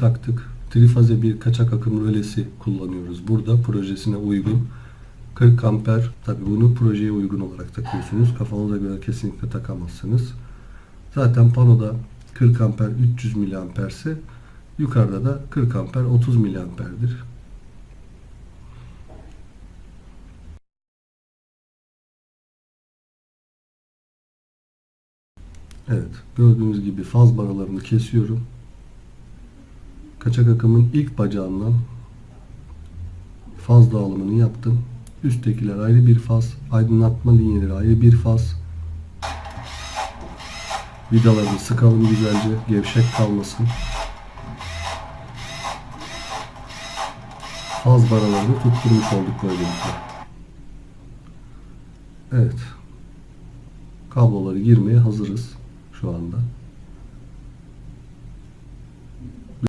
taktık. Trifaze bir kaçak akım rölesi kullanıyoruz. Burada projesine uygun. 40 amper. Tabi bunu projeye uygun olarak takıyorsunuz. Kafanıza göre kesinlikle takamazsınız. Zaten panoda 40 amper 300 miliamperse yukarıda da 40 amper 30 miliamperdir. Evet, gördüğünüz gibi faz baralarını kesiyorum. Kaçak akımın ilk bacağından faz dağılımını yaptım. Üsttekiler ayrı bir faz, aydınlatma linyeleri ayrı bir faz. Vidalarını sıkalım güzelce, gevşek kalmasın. Faz baralarını tutturmuş olduk böylelikle. Evet. Kabloları girmeye hazırız şu anda.